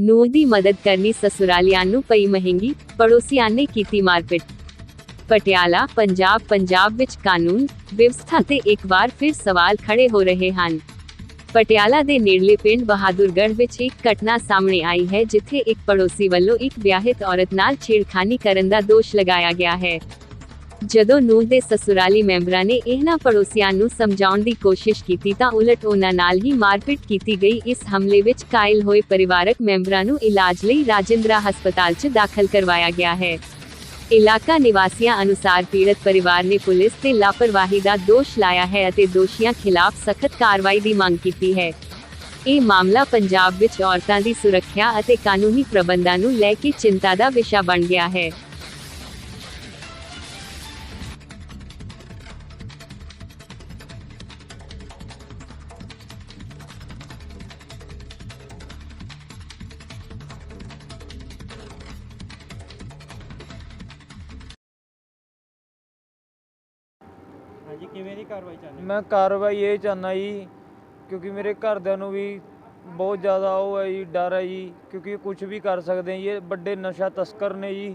ਨੂੰਹ ਦੀ ਮਦਦ ਕਰਨੀ ਸਸੁਰਾਲੀਆਂ ਨੂੰ ਪਈ ਮਹਿੰਗੀ ਪੜੋਸੀਆਂ ਨੇ ਕੀਤੀ ਮਾਰਪਿਟ। ਪਟਿਆਲਾ, ਪੰਜਾਬ ਪੰਜਾਬ ਵਿੱਚ ਕਾਨੂੰਨ, ਵਿਵਸਥਾ ਤੇ ਇੱਕ ਵਾਰ ਫਿਰ ਸਵਾਲ ਖੜੇ ਹੋ ਰਹੇ ਹਨ। ਪਟਿਆਲਾ ਦੇ ਨੇੜਲੇ ਪਿੰਡ ਬਹਾਦੁਰਗੜ੍ਹ ਵਿੱਚ ਇੱਕ ਘਟਨਾ ਸਾਹਮਣੇ ਆਈ ਹੈ, ਜਿੱਥੇ ਇੱਕ ਪੜੋਸੀ ਵੱਲੋਂ ਇੱਕ ਵਿਆਹਿਤ ਔਰਤ ਨਾਲ ਛੇੜਖਾਨੀ ਕਰਨ ਦਾ ਦੋਸ਼ ਲਗਾਇਆ ਗਿਆ ਹੈ। ਜਦੋਂ ਨੂਰ ਦੇ ਸਸੁਰਾਲੀ ਮੈਂਬਰਾਂ ਨੇ ਇਹਨਾਂ ਪੜੋਸੀਆਂ ਨੂੰ ਸਮਝਾਉਣ ਦੀ ਕੋਸ਼ਿਸ਼ ਕੀਤੀ ਤਾਂ ਉਲਟ ਉਹਨਾਂ ਨਾਲ ਹੀ ਮਾਰਪਿਟ ਕੀਤੀ ਗਈ। ਇਸ ਹਮਲੇ ਵਿੱਚ ਕਾਇਲ ਹੋਏ ਪਰਿਵਾਰਕ ਮੈਂਬਰਾਂ ਨੂੰ ਇਲਾਜ ਲਈ ਰਾਜਿੰਦਰਾ ਹਸਪਤਾਲ 'ਚ ਦਾਖਲ ਕਰਵਾਇਆ ਗਿਆ ਹੈ। ਇਲਾਕਾ ਨਿਵਾਸੀਆਂ ਅਨੁਸਾਰ ਪੀੜਤ ਪਰਿਵਾਰ ਨੇ ਪੁਲਿਸ ਤੇ ਲਾਪਰਵਾਹੀ ਦਾ ਦੋਸ਼ ਲਾਇਆ ਹੈ ਅਤੇ ਦੋਸ਼ੀਆਂ ਖਿਲਾਫ ਸਖਤ ਕਾਰਵਾਈ ਦੀ ਮੰਗ ਕੀਤੀ ਹੈ। ਇਹ ਮਾਮਲਾ ਪੰਜਾਬ ਵਿੱਚ ਔਰਤਾਂ ਦੀ ਸੁਰੱਖਿਆ ਅਤੇ ਕਾਨੂੰਨੀ ਪ੍ਰਬੰਧਾਂ ਨੂੰ ਲੈ ਕੇ ਚਿੰਤਾ ਦਾ ਵਿਸ਼ਾ ਬਣ ਗਿਆ ਹੈ। ਹਾਂਜੀ, ਕਿਵੇਂ ਦੀ ਕਾਰਵਾਈ ਚਾਹੁੰਦੇ ਮੈਂ ਕਾਰਵਾਈ ਇਹ ਚਾਹੁੰਦਾ ਜੀ, ਕਿਉਂਕਿ ਮੇਰੇ ਘਰਦਿਆਂ ਨੂੰ ਵੀ ਬਹੁਤ ਜ਼ਿਆਦਾ ਉਹ ਹੈ ਜੀ, ਡਰ ਹੈ ਜੀ, ਕਿਉਂਕਿ ਕੁਝ ਵੀ ਕਰ ਸਕਦੇ ਆ ਜੀ, ਇਹ ਵੱਡੇ ਨਸ਼ਾ ਤਸਕਰ ਨੇ ਜੀ,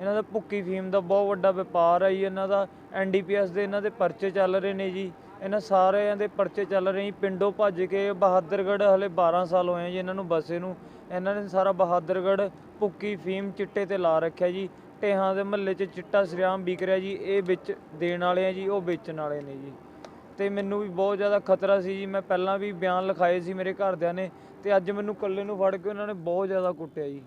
ਇਹਨਾਂ ਦਾ ਭੁੱਕੀ ਫੀਮ ਦਾ ਬਹੁਤ ਵੱਡਾ ਵਪਾਰ ਹੈ ਜੀ, ਇਹਨਾਂ ਦਾ ਐਨਡੀਪੀਐਸ ਦੇ ਇਹਨਾਂ ਦੇ ਪਰਚੇ ਚੱਲ ਰਹੇ ਨੇ ਜੀ, ਇਹਨਾਂ ਸਾਰਿਆਂ ਦੇ ਪਰਚੇ ਚੱਲ ਰਹੇ ਜੀ, ਪਿੰਡੋਂ ਭੱਜ ਕੇ ਬਹਾਦਰਗੜ੍ਹ ਹਲੇ 12 ਸਾਲ ਹੋਏ ਆ ਜੀ ਇਹਨਾਂ ਨੂੰ ਬਸੇ ਨੂੰ, ਇਹਨਾਂ ਨੇ ਸਾਰਾ ਬਹਾਦਰਗੜ੍ਹ ਭੁੱਕੀ ਫੀਮ ਚਿੱਟੇ ਤੇ ਲਾ ਰੱਖਿਆ ਜੀ ਟੇਹਾਂ ਦੇ ਮਹੱਲੇ 'ਚ ਚਿੱਟਾ ਸਰਿਆਮ ਵਿਕ ਰਿਹਾ ਜੀ, ਇਹ ਵਿੱਚ ਦੇਣ ਵਾਲੇ ਆ ਜੀ, ਉਹ ਵੇਚਣ ਵਾਲੇ ਨੇ ਜੀ। ਤੇ ਮੈਨੂੰ ਵੀ ਬਹੁਤ ਜ਼ਿਆਦਾ ਖਤਰਾ ਸੀ ਜੀ, ਮੈਂ ਪਹਿਲਾਂ ਵੀ ਬਿਆਨ ਲਿਖਾਏ ਸੀ ਮੇਰੇ ਘਰਦਿਆਂ ਨੇ, ਤੇ ਅੱਜ ਮੈਨੂੰ ਇਕੱਲੇ ਨੂੰ ਫੜ ਕੇ ਉਹਨਾਂ ਨੇ ਬਹੁਤ ਜ਼ਿਆਦਾ ਕੁੱਟਿਆ ਜੀ।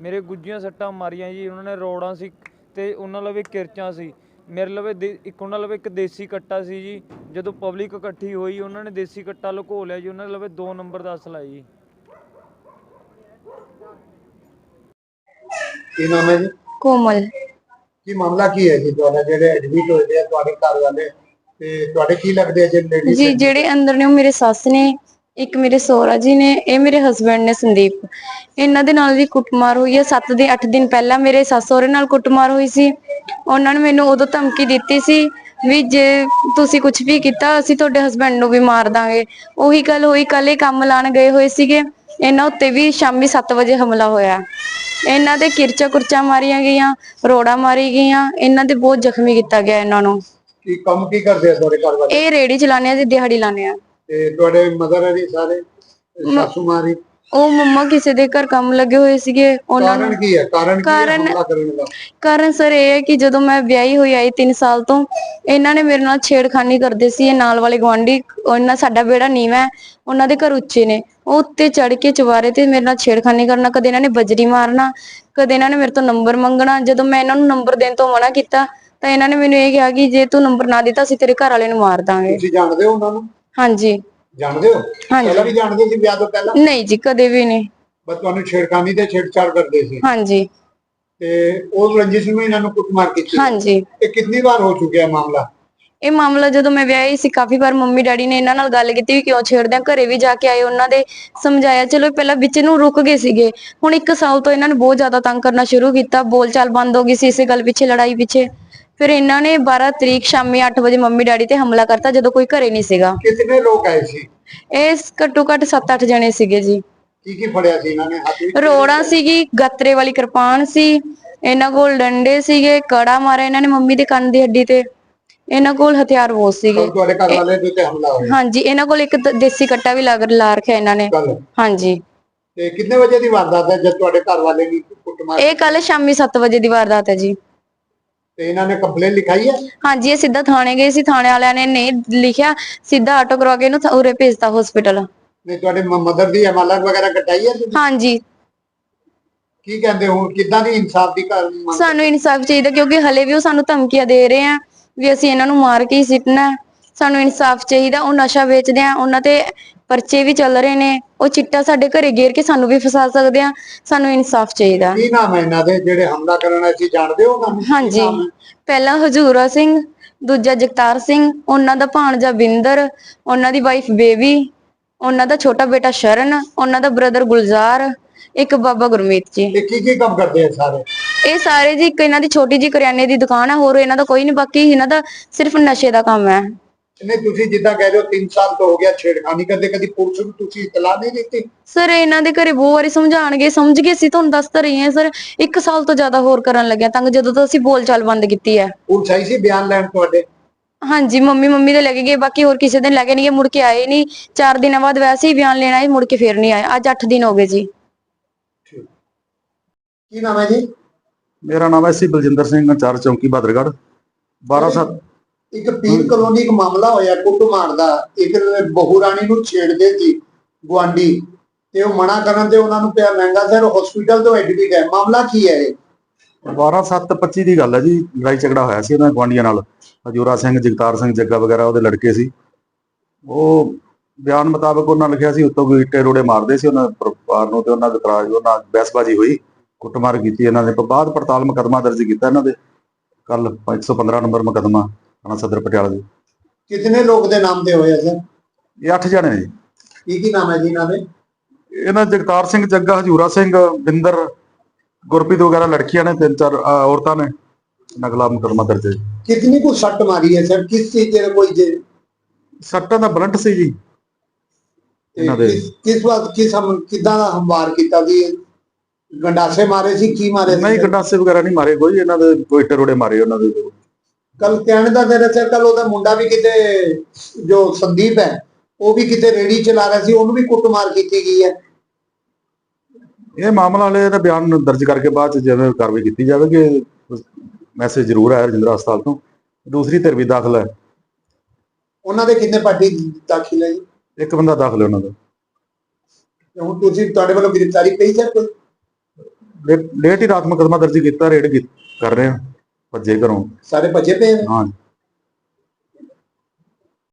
ਮੇਰੇ ਗੁੱਜੀਆਂ ਸੱਟਾਂ ਮਾਰੀਆਂ ਜੀ, ਉਹਨਾਂ ਨੇ ਰੋੜਾਂ ਸੀ ਤੇ ਉਹਨਾਂ ਲਵੇ ਕਿਰਚਾਂ ਸੀ। ਮੇਰੇ ਲਵੇ ਦੇ- ਇੱਕ ਉਹਨਾਂ ਲਵੇ ਇੱਕ ਦੇਸੀ ਕੱਟਾ ਸੀ ਜੀ, ਜਦੋਂ ਪਬਲਿਕ ਇਕੱਠੀ ਹੋਈ, ਉਹਨਾਂ ਨੇ ਦੇਸੀ ਕੱਟਾ ਲੁਕੋ ਲਿਆ ਜੀ, ਉਹਨਾਂ ਲਵੇ 2 ਨੰਬਰ ਦਾ ਅਸਲਾ ਜੀ। ਕੀ ਨਾਮ ਹੈ ਜੀ? ਕੋਮਲ। ਕੀ ਮਾਮਲਾ ਕੀ ਹੈ ਜੀ? ਤੁਹਾਡਾ ਜਿਹੜੇ ਐਡਮਿਟ ਹੋਏ ਆ ਤੁਹਾਡੇ ਘਰ ਵਾਲੇ ਤੇ ਤੁਹਾਡੇ ਕੀ ਲੱਗਦੇ ਆ ਜੇ ਲੇਡੀਜ਼ ਜੀ ਜਿਹੜੇ ਅੰਦਰ ਨੇ ਉਹ ਮੇਰੇ ਸੱਸ ਨੇ ਇੱਕ ਮੇਰੇ ਸੋਹਰਾ ਜੀ ਨੇ ਇਹ ਮੇਰੇ ਹਸਬੰਡ ਨੇ ਸੰਦੀਪ। ਇਹਨਾਂ ਦੇ ਨਾਲ ਵੀ ਕੁੱਟਮਾਰ ਹੋਈ ਹੈ 7 ਦੇ 8 ਦਿਨ ਪਹਿਲਾਂ ਮੇਰੇ ਸੱਸ ਸਹੁਰੇ ਨਾਲ ਕੁੱਟਮਾਰ ਹੋਈ ਸੀ। ਉਹਨਾਂ ਨੇ ਮੈਨੂੰ ਉਦੋਂ ਧਮਕੀ ਦਿੱਤੀ ਸੀ ਵੀ ਜੇ ਤੁਸੀਂ ਕੁਝ ਵੀ ਕੀਤਾ ਅਸੀਂ ਤੁਹਾਡੇ ਹਸਬੰਡ ਨੂੰ ਵੀ ਮਾਰ ਦਾਂਗੇ। ਉਹੀ ਗੱਲ ਹੋਈ। ਕੱਲ ਕੰਮ ਲਾਣ ਗਏ ਹੋਏ ਸੀਗੇ। ਇਹਨਾਂ ਉੱਤੇ ਵੀ ਸ਼ਾਮੀ 7 ਵਜੇ ਹਮਲਾ ਹੋਇਆ। ਇਹਨਾਂ ਦੇ ਕਿਰਚਾ ਕੁਰਚਾ ਮਾਰੀਆਂ ਗਈਆਂ ਰੋੜਾ ਮਾਰੀ ਗਈਆਂ ਇਹਨਾਂ ਦੇ ਬਹੁਤ ਜ਼ਖਮੀ ਕੀਤਾ ਗਿਆ ਇਹਨਾਂ ਨੂੰ। ਕੀ ਕੰਮ ਕੀ ਕਰਦੇ ਆ ਤੁਹਾਡੇ ਘਰ ਵਾਲੇ? ਇਹ ਰੇੜੀ ਚਲਾਉਂਦੇ ਆ ਤੇ ਦਿਹਾੜੀ ਲਾਉਂਦੇ ਆ। ਤੇ ਤੁਹਾਡੇ ਮਦਰ ਜੀ ਸਾਰੇ? ਸਾਸੂ ਮਾਰੀ ਉਹ ਮੰਮਾ ਕਿਸੇ ਦੇ ਘਰ ਕੰਮ ਲੱਗੇ ਹੋਏ ਸੀਗੇ ਉਹਨਾਂ ਨੂੰ ਕਾਰਨ ਕੀ ਹੈ? ਕਾਰਨ ਕੀ ਹੈ ਕਾਰਨ- ਹਮਲਾ ਕਰਨ ਦਾ? ਕਾਰਨ ਸਰ ਇਹ ਹੈ ਕਿ ਜਦੋਂ ਮੈਂ ਵਿਆਹੀ ਹੋਈ ਆਈ 3 ਸਾਲ ਤੋਂ ਇਹਨਾਂ ਨੇ ਮੇਰੇ ਨਾਲ ਛੇੜਖਾਨੀ ਕਰਦੇ ਸੀ ਇਹ ਨਾਲ ਵਾਲੇ ਗਵਾਂਢੀ ਉਹਨਾਂ ਸਾਡਾ ਬੇੜਾ ਨੀਵਾਂ ਹੈ ਉਹਨਾਂ ਦੇ ਘਰ ਉੱਚੇ ਨੇ। ਉਹ ਉੱਤੇ ਚੜ ਕੇ ਚਵਾਰੇ ਤੇ ਮੇਰੇ ਨਾਲ ਛੇੜਖਾਨੀ ਕਰਨਾ ਕਦੇ ਇਹਨਾਂ ਨੇ ਬਜਰੀ ਮਾਰਨਾ ਕਦੇ ਇਹਨਾਂ ਨੇ ਮੇਰੇ ਤੋਂ ਨੰਬਰ ਮੰਗਣਾ ਜਦੋਂ ਮੈਂ ਇਹਨਾਂ ਨੂੰ ਨੰਬਰ ਦੇਣ ਤੋਂ ਮਨਾ ਕੀਤਾ ਤਾਂ ਇਹਨਾਂ ਨੇ ਮੈਨੂੰ ਇਹ ਕਿਹਾ ਕਿ ਜੇ ਤੂੰ ਨੰਬਰ ਨਾ ਦਿੱਤਾ ਅਸੀਂ ਤੇਰੇ ਘਰ ਵਾਲੇ ਨੂੰ ਮਾਰ ਦਾਂਗੇ। ਤੁਸੀਂ ਜਾਣਦੇ ਹੋ ਉਹਨਾਂ ਨੂੰ? ਹਾਂਜੀ। ਜਾਣਦੇ ਹੋ? ਹਾਂਜੀ। ਪਹਿਲਾਂ ਵੀ ਜਾਣਦੇ ਸੀ ਵਿਆਹ ਤੋਂ ਪਹਿਲਾਂ? ਨਹੀਂ ਜੀ ਕਦੇ ਵੀ ਨਹੀਂ। ਬਸ ਤੁਹਾਨੂੰ ਛੇੜਖਾਨੀ ਤੇ ਛੇੜਛਾੜ ਕਰਦੇ ਸੀ। ਹਾਂਜੀ। ਤੇ ਉਸ ਰੰਜਿਸ਼ ਨੂੰ ਇਹਨਾਂ ਨੂੰ ਕੁੱਟਮਾਰ ਕੀਤੀ। ਹਾਂਜੀ। ਇਹ ਕਿੰਨੀ ਵਾਰ ਹੋ ਚੁੱਕਿਆ ਮਾਮਲਾ? ਇਹ ਮਾਮਲਾ ਜਦੋਂ ਮੈਂ ਵਿਆਹੀ ਸੀ ਕਾਫੀ ਵਾਰ ਮੰਮੀ ਡੈਡੀ ਨੇ ਇਹਨਾਂ ਨਾਲ ਗੱਲ ਕੀਤੀ ਵੀ ਕਿਉਂ ਛੇੜਦੇ ਆ? ਘਰੇ ਵੀ ਜਾ ਕੇ ਆਏ ਉਹਨਾਂ ਦੇ ਸਮਝਾਇਆ ਚਲੋ ਪਹਿਲਾਂ ਵਿੱਚ ਨੂੰ ਰੁਕ ਗਏ ਸੀਗੇ। ਹੁਣ ਇੱਕ ਸਾਲ ਤੋਂ ਇਹਨਾਂ ਨੇ ਬਹੁਤ ਜ਼ਿਆਦਾ ਤੰਗ ਕਰਨਾ ਸ਼ੁਰੂ ਕੀਤਾ ਬੋਲਚਾਲ ਬੰਦ ਹੋ ਗਈ ਸੀ ਇਸੇ ਗੱਲ ਪਿੱਛੇ ਲੜਾਈ ਪਿੱਛੇ। ਫਿਰ ਇਹਨਾਂ ਨੇ 12 ਤਰੀਕ ਸ਼ਾਮੀ 8 ਵਜੇ ਮੰਮੀ ਡੈਡੀ ਤੇ ਹਮਲਾ ਕਰਤਾ ਜਦੋਂ ਕੋਈ ਘਰੇ ਨਹੀਂ ਸੀਗਾ। ਕਿਤਨੇ ਲੋਕ ਆਏ ਸੀ? ਇਹ ਘੱਟੋ ਘੱਟ 7-8 ਜਣੇ ਸੀਗੇ ਜੀ। ਕੀ ਕੀ ਫੜਿਆ ਸੀ ਇਹਨਾਂ ਨੇ? ਹੱਥ ਵਿੱਚ ਰੋੜਾ ਸੀਗੀ ਗਾਤਰੇ ਵਾਲੀ ਕਿਰਪਾਨ ਸੀ ਇਹਨਾਂ ਕੋਲ ਡੰਡੇ ਸੀਗੇ ਕੜਾ ਮਾਰਿਆ ਇਹਨਾਂ ਨੇ ਮੰਮੀ ਦੇ ਕੰਨ ਦੀ ਹੱਡੀ ਤੇ। ਇਹਨਾਂ ਕੋਲ ਹਥਿਆਰ ਬਹੁਤ ਸੀਗੇ। ਤੁਹਾਡੇ ਘਰ ਵਾਲੇ ਦੇ ਉੱਤੇ ਹਮਲਾ ਹੋਇਆ। ਹਾਂਜੀ ਇਹਨਾਂ ਕੋਲ ਇੱਕ ਦ- ਦੇਸੀ ਕੱਟਾ ਵੀ ਲੱਗ ਲਾ ਰੱਖਿਆ ਇਹਨਾਂ ਨੇ। ਕੱਲ ਹਾਂਜੀ। ਤੇ ਕਿੰਨੇ ਵਜੇ ਦੀ ਵਾਰਦਾਤ ਹੈ ਜਦ ਤੁਹਾਡੇ ਘਰ ਵਾਲੇ ਦੀ ਕੁੱਟਮਾਰ ਇਹ ਕੱਲ ਸ਼ਾਮੀ 7 ਵਜੇ ਦੀ ਵਾਰਦਾਤ ਹੈ ਜੀ। ਤੇ ਇਹਨਾਂ ਨੇ ਕੰਪਲੇਨ ਲਿਖਾਈ ਹੈ? ਹਾਂਜੀ ਇਹ ਸਿੱਧਾ ਥਾਣੇ ਗਏ ਸੀ ਥਾਣੇ ਵਾਲਿਆਂ ਨੇ ਨਹੀਂ ਲਿਖਿਆ। ਸਿੱਧਾ ਆਟੋ ਕਰਵਾ ਕੇ ਇਹਨੂੰ ਥ- ਉਰੇ ਭੇਜਤਾ ਹਸਪੀਟਲ ਨਹੀਂ ਤੁਹਾਡੇ ਮਦਰ ਦੀ ਅਮਾਨਤ ਵਗੈਰਾ ਕਟਾਈ ਹੈ ਤੁਸੀਂ? ਹਾਂਜੀ। ਕੀ ਕਹਿੰਦੇ ਹੋ? ਕਿੱਦਾਂ ਦੀ ਇਨਸਾਫ ਦੀ ਮੰਗ- ਸਾਨੂੰ ਇਨਸਾਫ ਚਾਹੀਦਾ ਕਿਉਂਕਿ ਹਲੇ ਵੀ ਉਹ ਸਾਨੂੰ ਧਮਕੀਆਂ ਦੇ ਰਹੇ ਆ ਵੀ ਅਸੀਂ ਇਹਨਾਂ ਨੂੰ ਮਾਰ ਕੇ ਹੀ ਸਿੱਟਣਾ। ਹੈ। ਸਾਨੂੰ ਇਨਸਾਫ ਚਾਹੀਦਾ ਉਹ ਨਸ਼ਾ ਵੇਚਦੇ ਆ ਉਹਨਾਂ ਤੇ ਪਰਚੇ ਵੀ ਚੱਲ ਰਹੇ ਨੇ ਉਹ ਚਿੱਟਾ ਸਾਡੇ ਘਰੇ ਗੇਰ ਕੇ ਸਾਨੂੰ ਵੀ ਫਸਾ ਸਕਦੇ ਆ ਸਾਨੂੰ ਇਨਸਾਫ ਚਾਹੀਦਾ। ਕੀ ਨਾਮ ਹੈ ਇਹਨਾਂ ਦੇ? ਜਿਹੜੇ ਹਮਲਾ ਕਰਨ ਆਏ ਸੀ ਜਾਣਦੇ ਹੋ ਕੀ ਹਾਂਜੀ। ਨਾਮ ਹੈ? ਪਹਿਲਾ ਹਜੂਰਾ ਸਿੰਘ ਦੂਜਾ ਜਗਤਾਰ ਸਿੰਘ ਉਹਨਾਂ ਦਾ ਭਾਣਜਾ ਬਿੰਦਰ ਉਹਨਾਂ ਦੀ ਵਾਈਫ ਬੇਬੀ ਉਹਨਾਂ ਦਾ ਛੋਟਾ ਬੇਟਾ ਸ਼ਰਨ ਉਹਨਾਂ ਦਾ ਬ੍ਰਦਰ ਗੁਲਜ਼ਾਰ ਇੱਕ ਬਾਬਾ ਗੁਰਮੀਤ ਜੀ। ਇਹ ਕੀ ਕੀ ਕੰਮ ਕਰਦੇ ਆ ਸਾਰੇ? ਇਹ ਸਾਰੇ ਜੀ ਇੱਕ ਇਹਨਾਂ ਦੀ ਛੋਟੀ ਜੀ ਕਰਿਆਨੇ ਦੀ ਦੁਕਾਨ ਹੈ ਹੋਰ ਇਹਨਾਂ ਦਾ ਕੋਈ ਨਹੀਂ ਬਾਕੀ ਇਹਨਾਂ ਦਾ ਸਿਰਫ ਨਸ਼ੇ ਦਾ ਕੰਮ ਹੈ। ਨਹੀਂ ਤੁਸੀਂ ਜਿੱਦਾਂ ਕਹਿ ਰਹੇ ਹੋ 3 ਸਾਲ ਤੋਂ ਹੋ ਗਿਆ ਛੇੜਖਾਨੀ ਕਰਦੇ ਕਦੀ ਪੁਲਿਸ ਨੂੰ ਤੁਸੀਂ ਇਤਲਾਹ ਨਹੀਂ ਦਿੱਤੀ? ਸਰ ਇਹਨਾਂ ਦੇ ਘਰੇ ਬਹੁਤ ਵਾਰੀ ਸਮਝਾਣਗੇ ਸਮਝ ਗਏ ਸੀ ਤੁਹਾਨੂੰ ਦੱਸ ਤਾਂ ਰਹੀ ਹਾਂ ਸਰ ਇੱਕ ਸਾਲ ਤੋਂ ਜ਼ਿਆਦਾ ਹੋਰ ਕਰਨ ਲੱਗਿਆ ਤੰਗ ਜਦੋਂ ਤੋਂ ਅਸੀਂ ਬੋਲਚਾਲ ਬੰਦ ਕੀਤੀ ਹੈ। ਪੁਲਿਸ ਆਈ ਸੀ ਬਿਆਨ ਲੈਣ ਤੁਹਾਡੇ? ਹਾਂਜੀ ਮੰਮੀ ਮੰਮੀ ਦੇ ਲੈ ਕੇ ਗਏ ਬਾਕੀ ਹੋਰ ਕਿਸੇ ਦਿਨ ਲੈ ਕੇ ਨਹੀਂ ਗਏ ਮੁੜ ਕੇ ਆਏ ਨਹੀਂ। ਚਾਰ ਦਿਨਾਂ ਬਾਅਦ ਵੈਸੇ ਹੀ ਬਿਆਨ ਲੈਣ ਆਏ ਮੁੜ ਕੇ ਫੇਰ ਨਹੀਂ ਆਏ ਅੱਜ 8 ਦਿਨ ਹੋ ਗਏ ਜੀ। ਕੀ ਨਾਮ ਹੈ ਜੀ? ਮੇਰਾ ਨਾਮ ਹੈ ਸੀ ਬਲਜਿੰਦਰ ਸਿੰਘ ਅੰਚਾਰ ਚੌਂਕੀ ਬਹਾਦਰਗੜ੍ਹ 12 ਸਾਲ ਇੱਕ ਪੀਰ ਕਲੋਨੀ ਇੱਕ ਮਾਮਲਾ ਹੋਇਆ ਕੁੱਟਮਾਰ ਦਾ, ਇੱਕ ਬਹੂ ਰਾਣੀ ਨੂੰ ਛੇੜਦੇ ਸੀ ਗੁਆਂਢੀ ਤੇ ਉਹ ਮਨਾ ਕਰਨ ਤੇ ਉਹਨਾਂ ਨੂੰ ਪਿਆ ਮਹਿੰਗਾ ਸਰ ਹਸਪੀਟਲ ਤੋਂ ਐਡਮਿਟ ਹੈ ਮਾਮਲਾ ਕੀ ਹੈ ਇਹ? 12 7 25 ਦੀ ਗੱਲ ਹੈ ਜੀ, ਲੜਾਈ ਝਗੜਾ ਹੋਇਆ ਸੀ ਉਹਨਾਂ ਗਵਾਂਡੀਆਂ ਨਾਲ। ਹਜੂਰਾ ਸਿੰਘ, ਜਗਤਾਰ ਸਿੰਘ, ਜੱਗਾ ਵਗੈਰਾ ਉਹਦੇ ਲੜਕੇ ਸੀ। ਉਹ ਬਿਆਨ ਮੁਤਾਬਕ ਉਹਨਾਂ ਲਿਖਿਆ ਸੀ, ਉੱਤੋਂ ਕੋਈ ਇੱਟੇ ਰੋੜੇ ਮਾਰਦੇ ਸੀ ਉਹਨਾਂ ਪਰਿਵਾਰ ਨੂੰ ਤੇ ਉਹਨਾਂ ਦੇ ਇਤਰਾਜ਼, ਉਹਨਾਂ ਬਹਿਸਬਾਜ਼ੀ ਹੋਈ, ਕੁੱਟਮਾਰ ਕੀਤੀ ਇਹਨਾਂ ਨੇ। ਬਾਅਦ ਪੜਤਾਲ ਮੁਕੱਦਮਾ ਦਰਜ ਕੀਤਾ ਇਹਨਾਂ ਦੇ। ਕੱਲ 115 ਨੰਬਰ ਮੁਕੱਦਮਾ। ਥਾਣਾ ਸਦਰ ਪਟਿਆਲਾ ਜੀ। ਕਿਤਨੇ ਲੋਕ ਦੇ ਨਾਮ ਤੇ ਹੋਇਆ ਸਰ ਇਹ 8 ਜਣੇ ਨੇ ਜੀ। ਕੀ ਕੀ ਨਾਮ ਹੈ ਜੀ ਇਹਨਾਂ ਦੇ? ਇਹਨਾਂ ਜਗਤਾਰ ਸਿੰਘ ਜੱਗਾ ਹਜੂਰਾ ਸਿੰਘ ਬਿੰਦਰ ਗੁਰਪ੍ਰੀਤ ਵਗੈਰਾ ਲੜਕੀਆਂ ਨੇ ਤਿੰਨ ਚਾਰ ਔਰਤਾਂ ਨੇ। ਨਗਲਾ ਮੁਕੱਦਮਾ ਦਰਜ ਹੈ ਜੀ। ਕਿਤਨੀ ਕੁ ਸੱਟ ਮਾਰੀ ਹੈ ਸਰ? ਕਿਸ ਚੀਜ਼ ਦੇ ਕੋਈ ਜੇ- ਸੱਟਾਂ ਦਾ ਬਲੰਟ ਸੀ ਜੀ। ਤੇ ਇਹਨਾਂ ਦੇ- ਕਿਸ ਕਿਸ ਵਾਰ ਕਿਸ ਹਮ ਕਿਦਾਂ ਦਾ ਹਮਵਾਰ ਕੀਤਾ ਸੀ? ਗੰਡਾਸੇ ਮਾਰੇ ਸੀ? ਕੀ ਮਾਰੇ ਨਹੀਂ ਗੰਡਾਸੇ ਵਗੈਰਾ ਨਹੀਂ ਮਾਰੇ। ਕੋਈ ਇਹਨਾਂ ਦੇ ਕੋਈ ਟਰੋੜੇ ਮਾਰੇ ਉਹਨਾਂ ਦੇ। ਕੱਲ ਕਹਿਣ ਦਾ ਤੇਰਾ ਸਰ ਕੱਲ ਉਹਦਾ ਮੁੰਡਾ ਵੀ ਕਿਤੇ ਜੋ ਸੰਦੀਪ ਹੈ ਉਹ ਵੀ ਕਿਤੇ ਰੇੜੀ ਚਲਾ ਰਿਹਾ ਸੀ ਉਹਨੂੰ ਵੀ ਕੁੱਟਮਾਰ ਕੀਤੀ ਗਈ ਹੈ। ਇਹ ਮਾਮਲਾ ਵਾਲੇ ਦਾ ਬਿਆਨ ਦਰਜ ਕਰਕੇ ਬਾਅਦ ਚ ਜਿਵੇਂ ਕਾਰਵਾਈ ਕੀਤੀ ਜਾਵੇਗੀ ਮੈਸੇਜ ਜ਼ਰੂਰ ਆਇਆ ਰਜਿੰਦਰਾ ਹਸਪਤਾਲ ਤੋਂ। ਦੂਸਰੀ ਧਿਰ ਵੀ ਦਾਖਲ ਹੈ। ਉਹਨਾਂ ਦੇ ਕਿੰਨੇ ਪਾਰਟੀ ਦਾਖਲ ਹੈ ਜੀ? ਇੱਕ ਬੰਦਾ ਦਾਖਲ ਹੈ ਉਹਨਾਂ ਦਾ। ਤੇ ਹੁਣ ਤੁਸੀਂ ਤੁਹਾਡੇ ਵੱਲੋਂ ਗ੍ਰਿਫਤਾਰੀ ਪਈ ਸਰ ਕੋਈ? ਲੇਟ ਹੀ ਰਾਤ ਮੁਕੱਦਮਾ ਦਰਜ ਕੀਤਾ ਰੇਡ ਕਰ ਰਹੇ ਹਾਂ। ਭੱਜੇ ਘਰੋਂ ਸਾਰੇ ਭੱਜੇ ਪਏ ਨੇ? ਹਾਂ